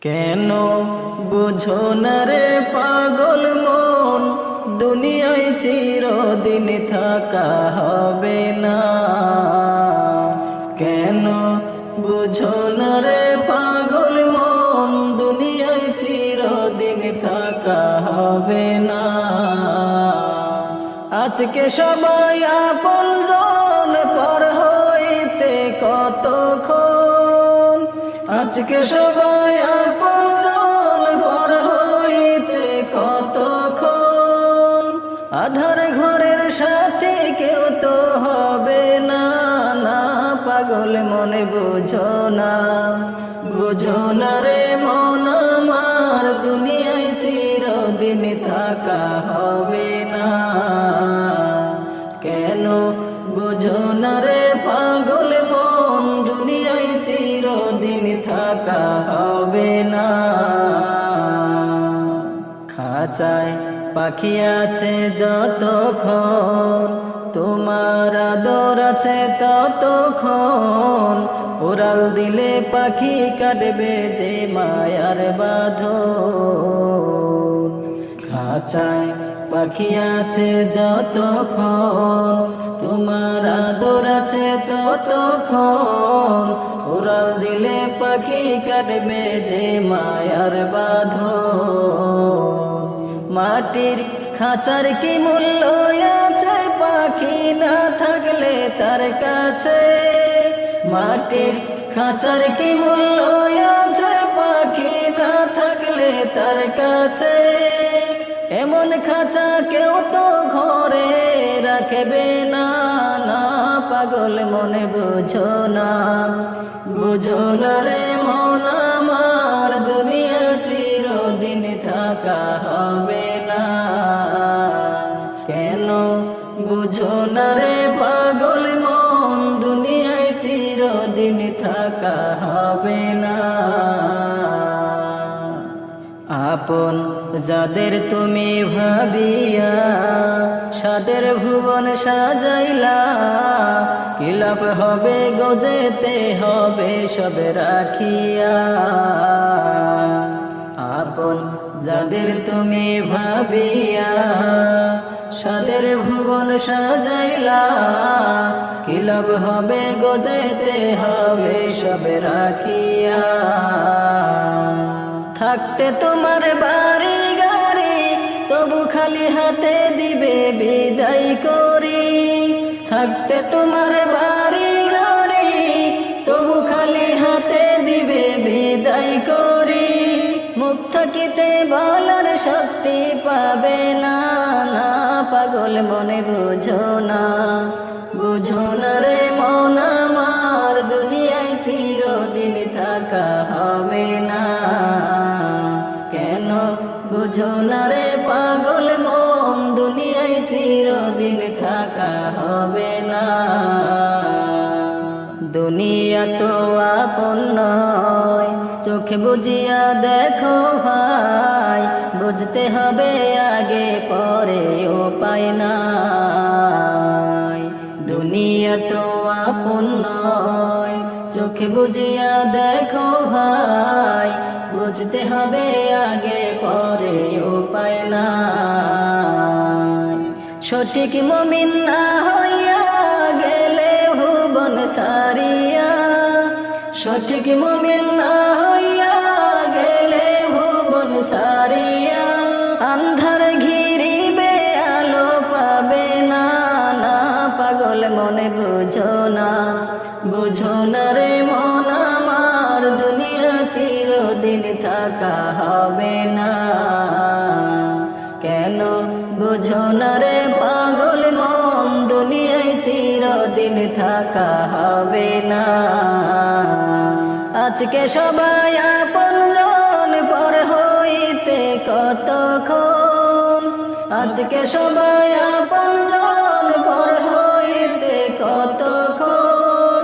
কেন বুঝো না রে পাগল মন? দুনিয়ায় চিরদিন থাকা হবে না। কেন বুঝো না রে পাগল মন? দুনিয়ায় চিরদিন থাকা হবে না। আজকে সবাই আপন আজকে সবাই আপন পর হইতে কতক্ষণ? আধার ঘরের সাথে কেউ তো হবে না না পাগল মনে বুঝো না। বুঝো না রে মন আমার, দুনিয়ায় চিরদিন থাকা হবে না। থাকা হবে না। খাঁচায় পাখি আছে যতক্ষণ, তোমার আদর আছে ততক্ষণ। ওরাল দিলে পাখি কাটবে যে মায়ার বাঁধন। খাঁচায় পাখি আছে যতক্ষণ, তোমার আদর আছে ততক্ষণ। উড়াল দিলে পাখি কাটবে যে মায়ার বাঁধ মাটির খাঁচার কি মূল্য আছে? পাখি না থাকলে তার কাছে। মাটির খাঁচার কি মূল্য আছে? পাখি না থাকলে তার কাছে। এমন খাঁচা কেউ তো ঘরে রাখবে না। পাগল মনে বুঝো না। বুঝো না রে মন আমার, দুনিয়া চিরদিন থাকা হবে না। কেন বুঝো না রে পাগল মন, দুনিয়ায় চিরদিন থাকা হবে না। আপন যাদের তুমি ভাবিয়া সাদের ভুবন সাজাইলা, কিলাপ হবে গজেতে হবে সব রাখিয়া। আপন যাদের তুমি ভাবিয়া সাদের ভুবন সাজাইলা, কিলাপ হবে গজেতে হবে সব রাখিয়া। থাকতে তোমার বাড়ি খালি হাতে দিবে বিদায় করি। থাকতে তোমার বাড়ি গাড়ি তবু খালি হাতে দিবে বিদায় করি। মুখ থাকিতে বলার শক্তি পাবে না না পাগল মনে বুঝো না। বুঝো না রে মন আমার, দুনিয়ায় চিরদিন থাকা হবে না। কেন বুঝো না রে দুনিয়ায় চিরদিন থাকা হবে না। দুনিয়া তো আপন নয়, চোখে বুঝিয়া দেখো ভাই, বুঝতে হবে আগে, পরে পাই নাই। দুনিয়া তো আপন নয়, চোখে বুঝিয়া দেখো ভাই, বুঝতে হবে আগে, পরে সঠিক মমিন না হইয়া গেলে ভুবন সারিয়া সঠিক মমিন না হইয়া গেলে ভুবন সারিয়া আন্ধার ঘিরিবে, আলো পাবে না না পাগল মনে বুঝো না। বুঝো না রে মন আমার, দুনিয়া চিরদিন থাকা হবে না। কেন বুঝো না রে থাকা হবে না। আজকে সবাই আপন জন পর হইতে কতক্ষণ? আজকে সবাই আপন জন পর হইতে কতক্ষণ?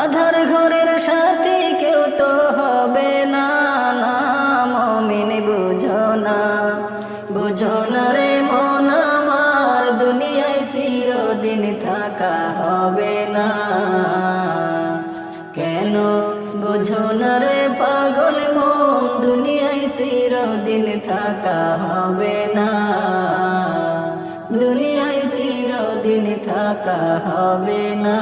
আধার ঘরের সাথে কেউ তো হবে না মমিন বুঝো না বুঝো না রে কেন? বুঝো না রে পাগল মন, দুনিয়ায় চিরদিন থাকা হবে না। দুনিয়ায় চিরদিন থাকা হবে না।